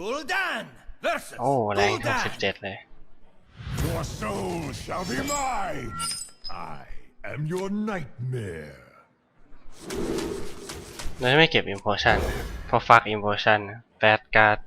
Gul'dan versus โอ้แรงหก Gul'dan. สิบเจ็ดเลย Your soul shall be mine. I am your nightmare. เราจะไม่เก็บอิมโพชันเพราะฟักอิมโพชันแปดการ์ด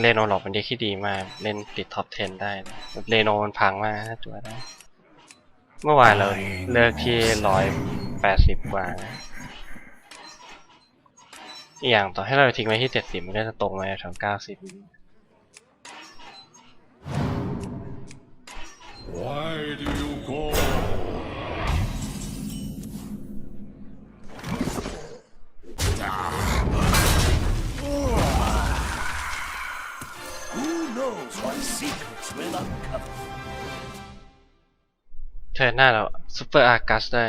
เรโนล็อกเป็นเด็กที่ดีมาก เล่นติดท็อป 10 ได้เรโนมันพังมากถ้าจัวได้ เมื่อวานเราเลือกที่ร้อยแปดสิบกว่าอีกอย่างต่อให้เราทิ้งไว้ที่เจ็ดสิบมันก็จะตรงมาถึงเก้าสิบ เทิร์นหน้าเราซูเปอร์อาร์กัสได้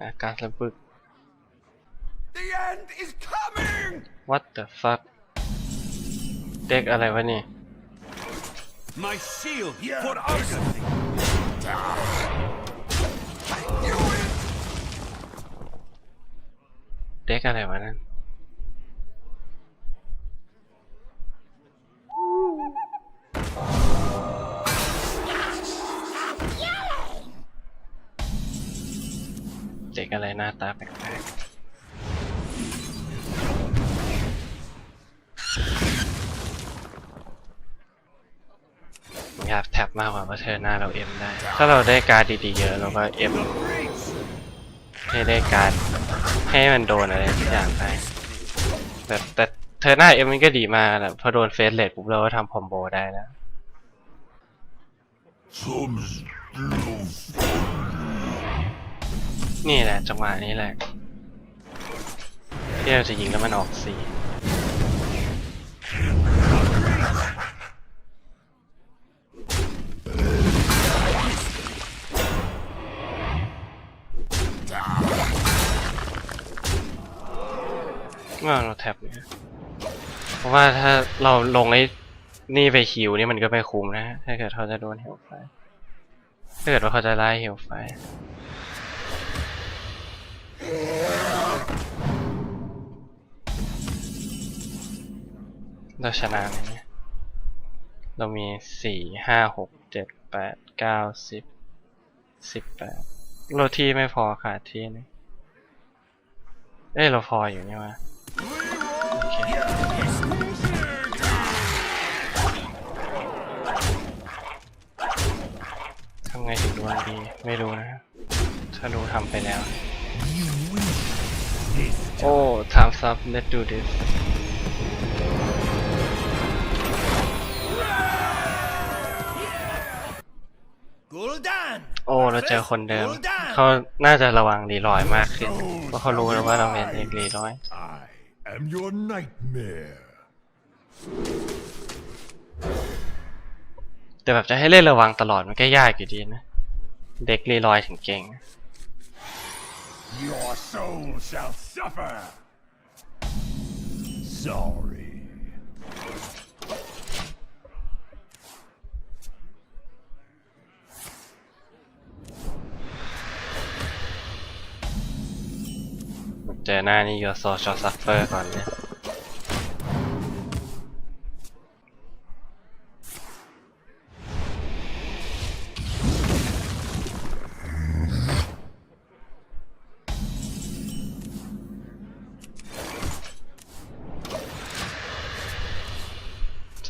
อากัสระบึก The end is coming! what the fuck เด็กอะไรวะนี่ My shield for Argon! เด็กอะไรวะนั่นเด็กอะไรหน้าตาแปลกๆผมอยากแท็บมากกว่าเพราะเธอหน้าเราเอ็มได้ ถ้าเราได้การดดีๆเยอะเราก็เอ็มให้ได้การ ให้มันโดนอะไรทุกอย่างไปแต่แต่เธอหน้าเอ็มมันก็ดีมากแหละพอโดนเฟสเลดปุ๊บเราก็ทำคอมโบได้แล้ว นี่แหละจังหวะนี้แหละที่เราจะยิงแล้วมันออกสี ว่าเราแท็บเนี่ยเพราะว่าถ้าเราลงไอ้นี่ไปคิวนี่มันก็ไม่คุ้มนะ ถ้าเกิดเขาจะโดนเฮลไฟถ้าเกิดว่าเขาจะไล่เฮลไฟเราชนะไหมเนี่เรามีสี่ห้าหกเจ็ดแปดเก้าสิบสิบแปดเราที่ไม่พอขาดที่นึงเอ้ยเราพออยู่นี่วะ ไงถึงดวงดีไม่รู้นะถ้ารู้ทำไปแล้ว โอ้ time's up let's do this Gul'dan! โอ้เราเจอคนเดิม Gul'dan! เขาน่าจะระวังรีลอยมากขึ้น เพราะเขารู้แล้วว่าเราเป็นเอกรีลอย I am your nightmare. แต่แบบจะให้เล่นระวังตลอดมันก็ยากอยู่ดีนะ เด็กรีลอยถึงเก่ง Your soul shall suffer. Sorry. เจอหน้านี่ยูโซชอซัฟเฟอร์ก่อนเลย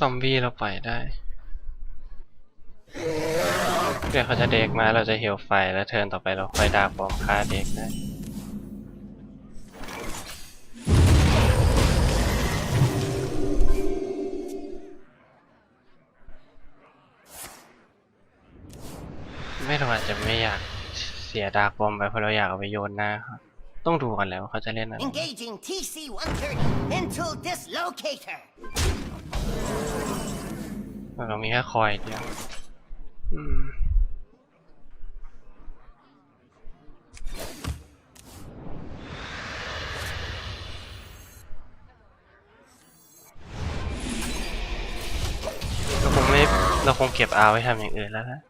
อมบี้เราปล่อยได้เดี๋ยวเขาจะเด็กมาเราจะเฮลไฟแล้วเทินต่อไปเราค่อยดาบบอมฆ่าเด็กได้ไม่เราอาจจะไม่อยากเสียดาร์กบอมไปเพราะเราอยากเอาไปโยนหน้าครับต้องดูกันแล้วเขาจะเล่นอะไร Engaging TC-130 into dislocator. เรามีแค่คอยเดียวเราคงไม่ เราคงเก็บอาไว้ทำอย่างอื่นแล้วนะ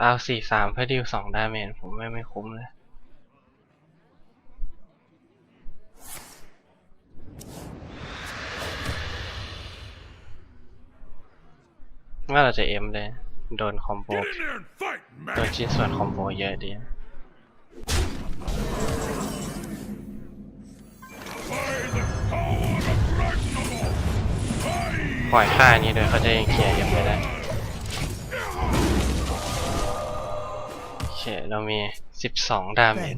เอาสี่สามเพื่อดิวสองดาเมจผมไม่ไม่คุ้มเลย ว่าเราจะเอ็มเลยโดนคอมโบ Get in there and fight, โดน man! ชิ้นส่วนคอมโบเยอะดี By the power of Ragnarok! ปล่อยค่านี้โดยเขาจะยังเคลียร์ยังไม่ได้โอเคเรามี 12 ดาเมจ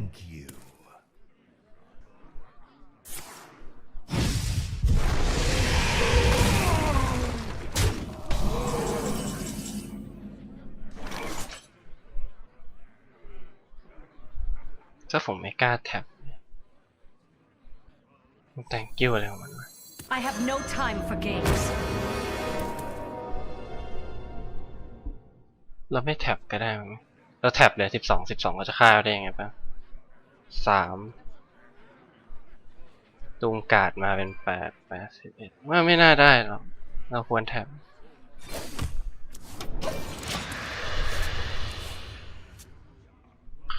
ถ้าผมไม่กล้าแท็บแต่งกิ้วอะไรของมันวะ I have no time for games. เราไม่แท็บก็ได้มั้งเราแท็บเหลือสิบสองสิบสองเราจะฆ่าได้ยังไงปะสามตูงกาดมาเป็นแปดแปดสิบเอ็ดว่าไม่น่าได้หรอกเราควรแท็บ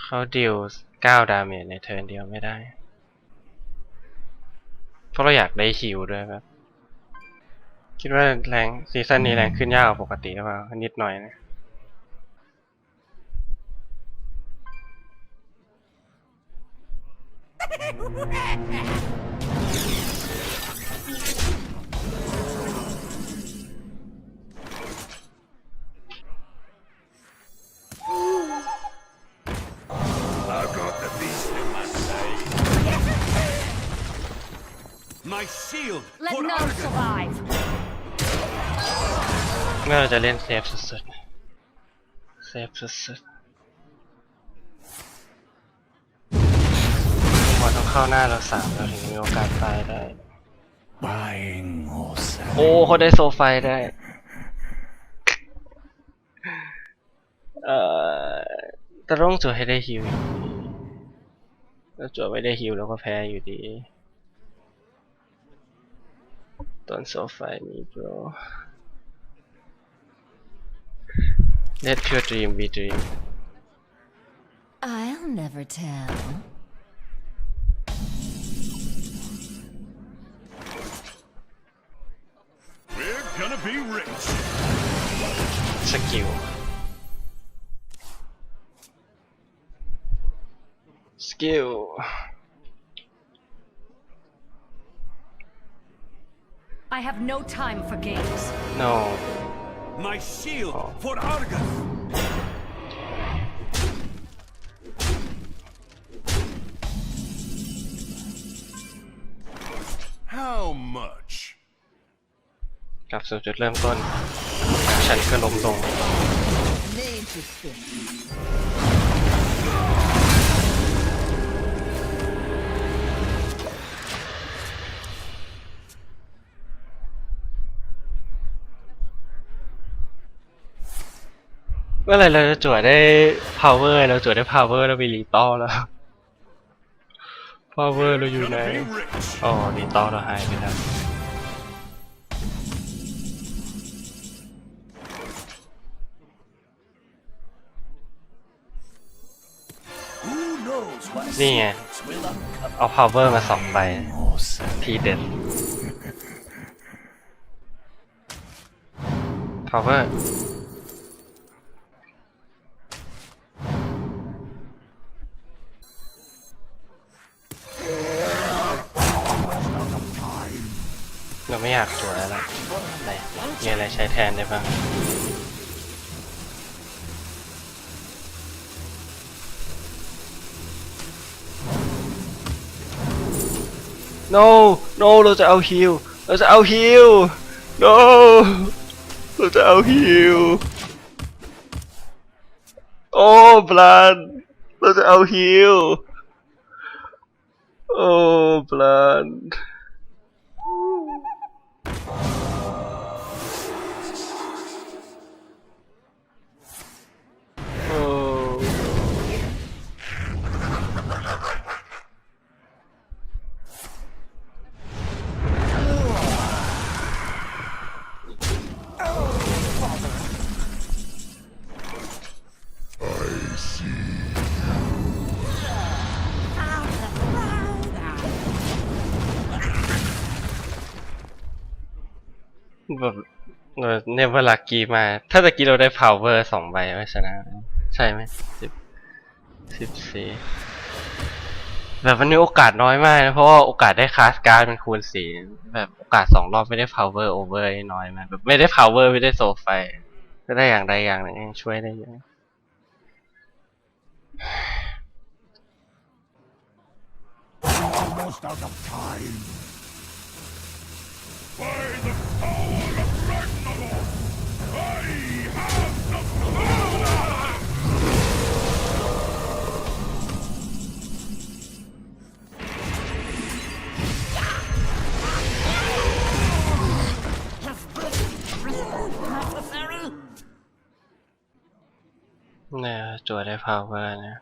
เขาดิว เก้าดาเมจในเทิร์นเดียวไม่ได้ เพราะเราอยากได้คิวด้วยครับ คิดว่าแรงซีซั่นนี้แรงขึ้นยากกว่าปกติหรือเปล่า นิดหน่อยนะ I've My shield Let for none Argus. survive. เมื่อเราจะเล่นเซฟสุดๆเซฟสุดๆพอต้องเข้าหน้าเราสามเราถึงมีโอกาสตายได้ Buying or โอ้ selling? เขาได้โซไฟได้ เอ่อแต่ต้องจั่วให้ได้ฮิวอยู่ดีแล้วจั่วไม่ได้ฮิวเราก็แพ้อยู่ดี ต้นโซไฟมีโปร Let your dream be dream I'll never tell. We're gonna be rich. สกิ I have no time for games. no My shield Oh. for Argus. How much? กลับสู่จุดเริ่มต้น ฉันก็ล้มลง เมื่อไรเราจะจวดได้ power เราจวดได้ power เรามีรีตอแล้ว power เราอยู่ไหนอ๋อรีตอเราหายไปแล้วนี่ไง secrets will uncover? เอา power มาสองใบทีเด็ด power าไม่อยากจั่วแล้วล่ะไหนมีอะไรใช้แทนได้บ้าง no no เราจะเอาฮิลเราจะเอาฮิล no เราจะเอาฮิลโอ้บลันเราจะเอาฮิลโอ้บลัน แบบเออเนเวลักกี้มา ถ้าตะกี้เราได้ power สองใบไม่ชนะ ใช่ไหมสิบสิบสี่แบบวันนี้โอกาสน้อยมากนะ เพราะว่าโอกาสได้คลาสการ์ดมันคูณสี่แบบโอกาสสองรอบไม่ได้ power over น้อยมากแบบไม่ได้ power ไม่ได้โซไฟก็ได้อย่างใดอย่างหนึ่งยังช่วยได้เยอะ Almost out of time. By the power of Ragnarok, I have the power! Necessary? เนี่ยจั่วได้ power นะ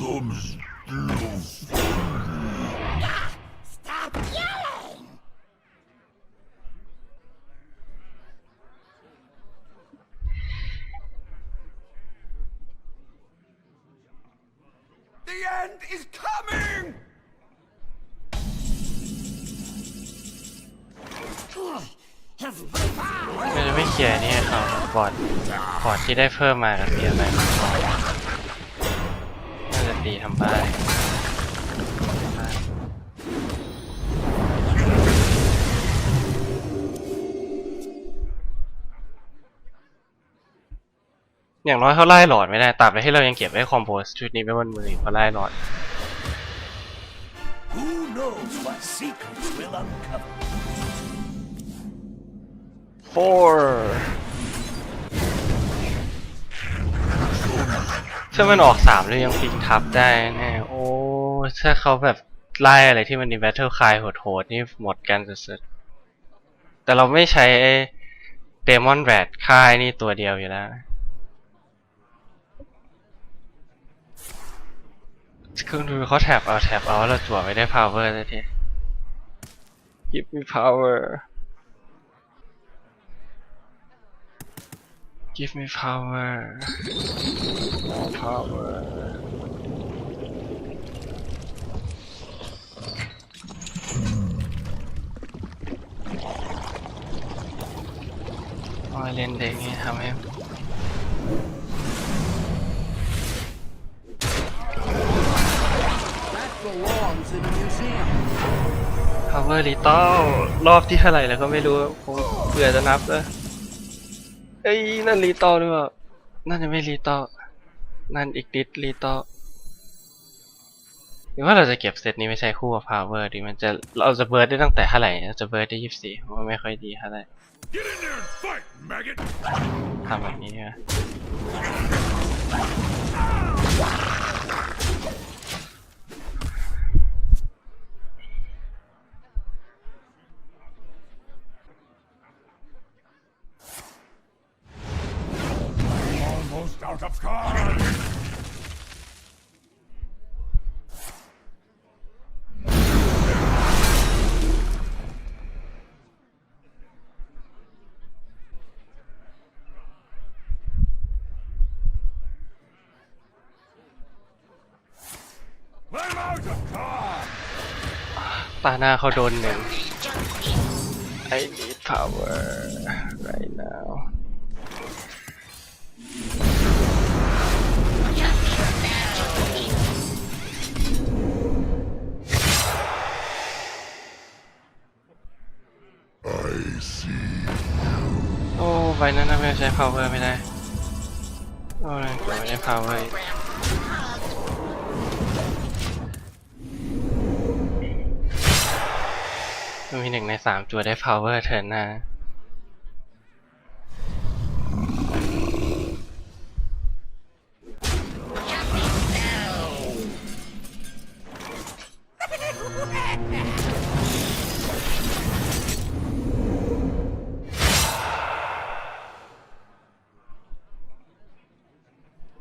Some still funny. Stop yelling! The end is coming! มันจะไม่เคลียร์นี่ครับบอร์ดบอร์ดที่ได้เพิ่มมากับเสียไปน่าจะตีทำบ้านอย่างน้อยเขาไล่หลอดไม่ได้ตราบใดที่เรายังเก็บไว้คอมโพสชุดนี้ไว้บนมืออยู่เขาไล่หลอด Who knows what secrets will uncover? four ถ้ามันออกสามแล้วยังฟิกทับได้แน่โอ้ถ้าเขาแบบไล่อะไรที่มันมีแบทเทิลคายโหดๆนี่หมดกันสุดๆแต่เราไม่ใช้เดมอนแรดค่ายนี่ตัวเดียวอยู่แล้วคือดูเขาแท็บเอาแท็บเอาแล้วจั่วไม่ได้ power สักที give me power Give me power. More power. โอ้ยเล่นเด็กนี่ทำให้ power ลิตอรอบที่เท่าไหร่แล้วก็ไม่รู้ผมเบื่อจะนับแล้ว เอ้ยนั่นรีตอด้วยว่ะนั่นยังไม่รีตอนั่นอีกนิดรีตอหรือว่าเราจะเก็บเซตนี้ไม่ใช่คู่กับ power ดีมันจะเราจะเบิร์ดได้ตั้งแต่เท่าไหร่เราจะเบิร์ดได้ยี่สิบสี่ว่าไม่ค่อยดีเท่าไหร่ Get in there and fight, maggot! ทำแบบนี้นะ Almost out of cards! 'I'm out of cards! ตาหน้าเขาโดนหนึ่ง I need power right now ไฟนั้นนะไม่ใช้ power ไม่ได้โอ้ยไม่ได้ power มีหนึ่งในสามจัวได้ power เทิร์นหน้า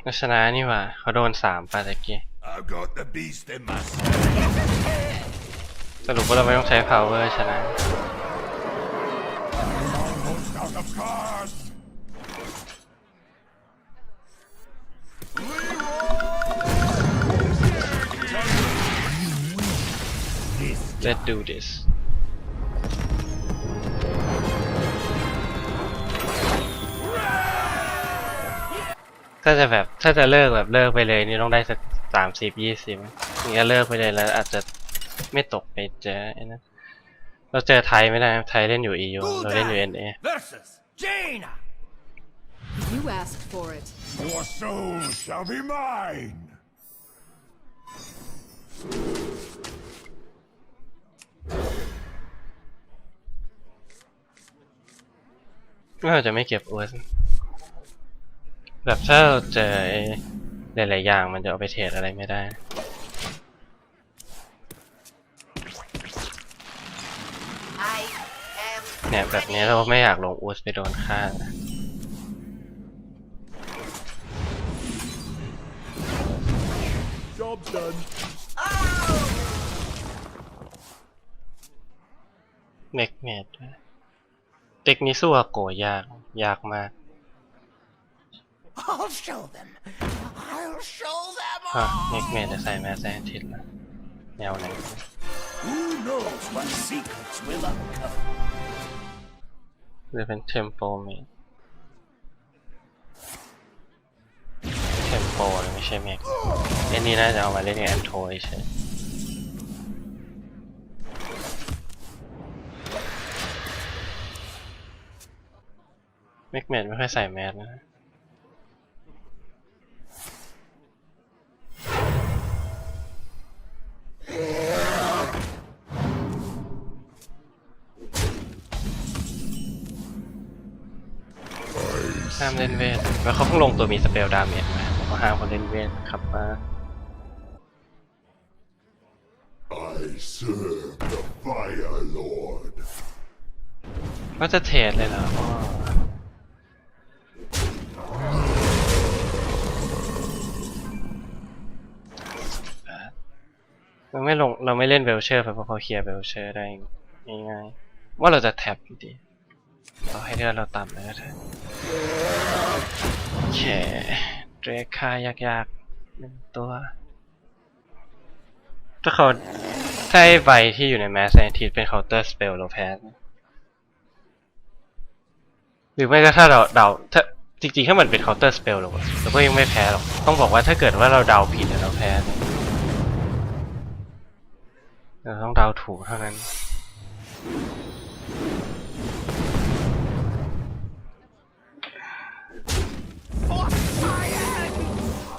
ก็ชนะนี่หว่าเขาโดนสามปาตะกี้ I've got the beast in my sight. สรุปว่าเราไม่ต้องใช้ power ชนะ Almost out of cards. Let's do this ถ้าจะแบบถ้าจะเลิกแบบเลิกไปเลยนี่ต้องได้สักสามสิบยี่สิบนี่ก็เลิกไปเลยแล้ว อาจจะไม่ตกไปเจอไอ้นั่นเราเจอไทยไม่ได้นะไทยเล่นอยู่ EU เราเล่นอยู่ NA versus Jaina. You asked for it. Your soul shall be mine. ก็อาจจะไม่เก็บอวส แบบถ้าเราเจอไอ้หลายๆอย่างมันจะเอาไปเทรดอะไรไม่ได้ I am เนี่ยแบบนี้เราไม่อยากลงอูสไปโดนฆ่านะ Job's done. เมกเมดเด็กนี้สู้อาโกะยาก ยากมาก I'll show them. I'll show them ฮะ all. เมกเมดจะใส่แมสแซนทิดแล้วแนวไหน Who knows what secrets will uncover? หรือเป็นเทมโปเมดเทมโปเลยไม่ใช่เมกไอ้นี่น่าจะเอามาเล่นกับแอนโทยใช่ เมกเมดไม่ค่อยใส่แมสนะ ห้ามเล่นเวทแล้วเขาเพิ่งลงตัวมีสเปลดาเมจมาผมก็ห้ามคนเล่นเวทครับว่า I serve the Fire Lord. ก็จะเทรดเลยเหรอพ่อเราไม่ลงเราไม่เล่นเวลเชอร์ไปเพราะเขาเคลียร์เวลเชอร์ได้ง่ายๆว่าเราจะแท็บอยู่ดี ต่อให้เลือดเราต่ำเลยก็เถอะโอเคเดรคค่ายากๆหนึ่งตัว ถ้าเขาถ้าใบที่อยู่ในแมสแซนทีเป็นเคาน์เตอร์สเปลเราแพ้หรือไม่ก็ถ้าเราเดาถ้าจริงๆถ้ามันเป็นเคาน์เตอร์สเปลเราเราก็ยังไม่แพ้หรอก ต้องบอกว่าถ้าเกิดว่าเราเดาผิดเราแพ้เราต้องเดาถูกเท่านั้น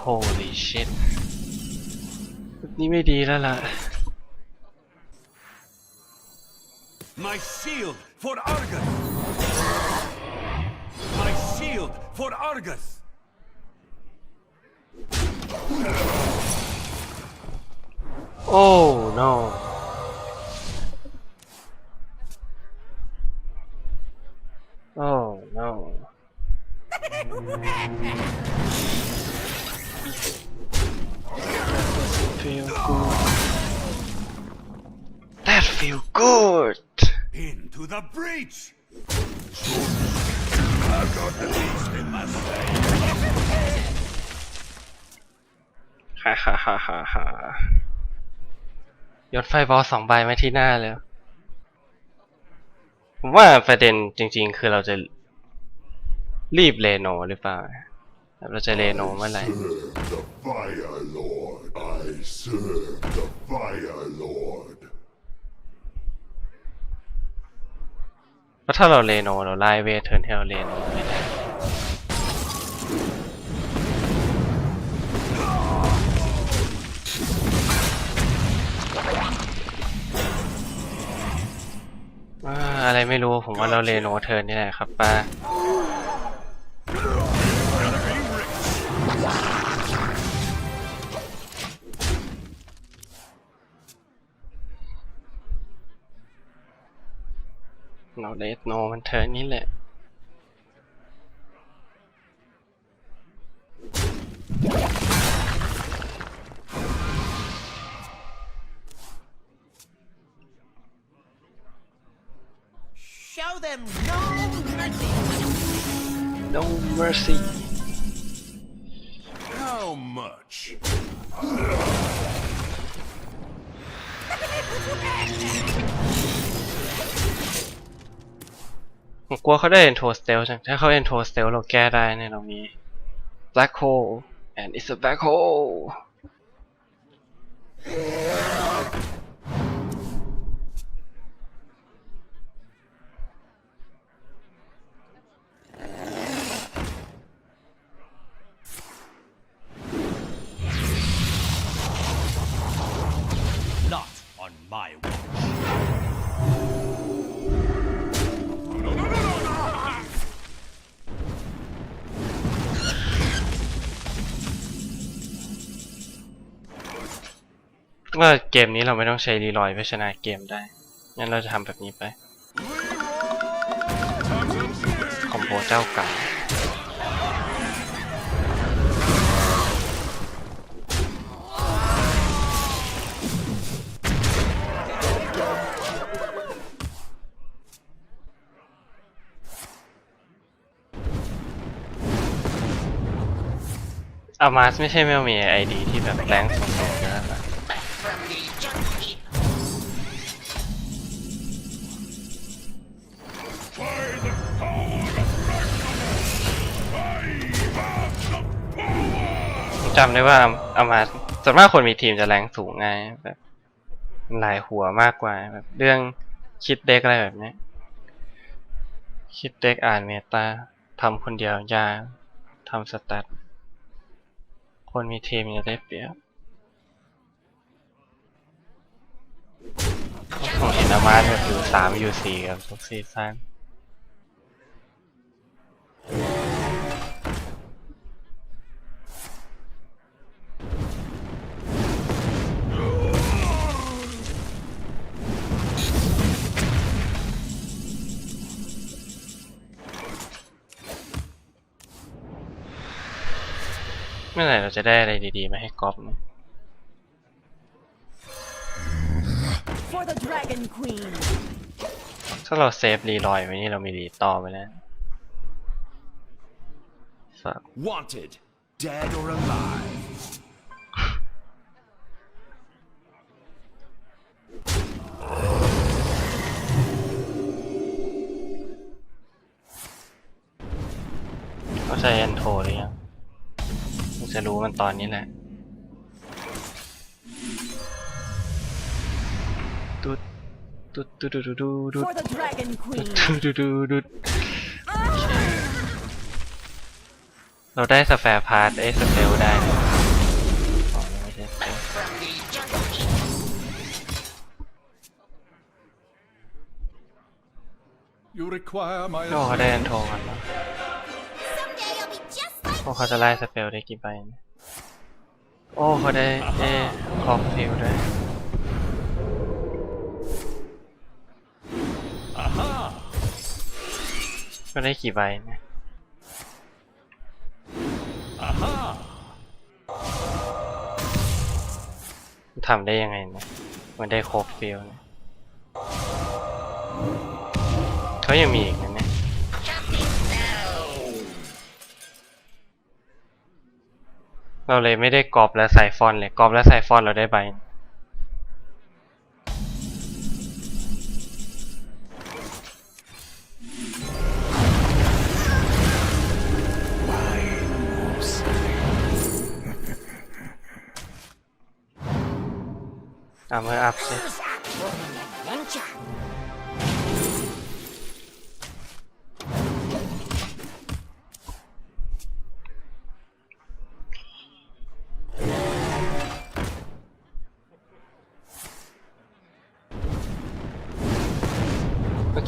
Holy shit นี่ไม่ดีแล้วล่ะ My shield for Argus. My shield for Argus. Oh no. Oh no. feel good. That feel good. Into the breach. I've got the beast in my sight. ฮ่าฮ่าฮ่าฮ่าฮ่ายศไฟบอลสองใบมาที่หน้าเลย ผมว่าประเด็นจริง ๆ คือเราจะรีบเลโนหรือเปล่า เราจะเลโนเมื่อไหร่ I serve the Fire Lord. เพราถ้าเราเลโนเราไล่เวทเทิร์นที่เราเลโนไม่ได้อะไรไม่รู้ผมว่าเราเลโนเทิร์นนี่แหละครับป้า เราเลโนมันเทิร์นนี่แหละ เขาได้เอ็นโทสเตลจังถ้าเขาเอ็นโทสเตลเราแก้ได้ในี่เรามี black hole and it's a black hole ว่าเกมนี้เราไม่ต้องใช้รีลอยเพื่อชนะเกมได้ งั้นเราจะทำแบบนี้ไป คอมโบเจ้าเก่าอามาสไม่ใช่ไม่มีไอดีที่แบบแรงสูง จำได้ว่าเอามาส่วนมากคนมีทีมจะแรงสูงไงแบบหลายหัวมากกว่าแบบเรื่องคิดเด็กอะไรแบบนี้คิดเด็กอ่านเมตาทำคนเดียวยาทำสแตทคนมีทีมจะได้เปรียบผมเห็นอามาแบบอยู่สามอยู่สี่กับทุกซีซั่น มื่อไหร่เราจะได้อะไรดีๆ มาให้ก๊อฟเนี่ย For the Dragon Queen. ถ้าเราเซฟรีลอยไว้นี่เรามีรีต่อไปแล้วสัก Wanted, dead or alive. จะรู้มันตอนนี้แหละดุดดุดดุดดุดดุดดุด For the Dragon Queen. ดุดดุดดุดเราได้สแฟร์พาร์ตไอ้สเตลได้นะอ๋อยังไม่ได้สเตล From the jungle keep. You require my โอ้เขาได้แอนโทรกันแล้ว โอ้เขาจะไล่สเปลได้กี่ใบโอ้เขาได้เอคอฟฟิลด้วยก็ได้กี่ใบเนี่ยทำได้ยังไงเนี่ยมันได้ครบฟิลเนี่ยเขายังมีอีกนะ เราเลยไม่ได้กรอบและใส่ฟอนต์เลยกรอบและใส่ฟอนต์เราได้ใบอะมื่ออัพสิ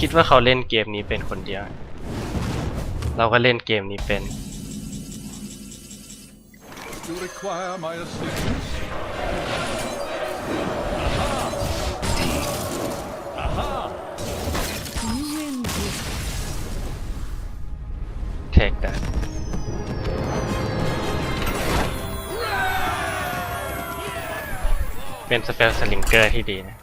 คคิดว่าเขาเล่นเกมนี้เป็นคนเดียว เราก็เล่นเกมนี้เป็น You require my assistance? You win this. take that เป็นสเปลสลิงเกอร์ที่ดีนะ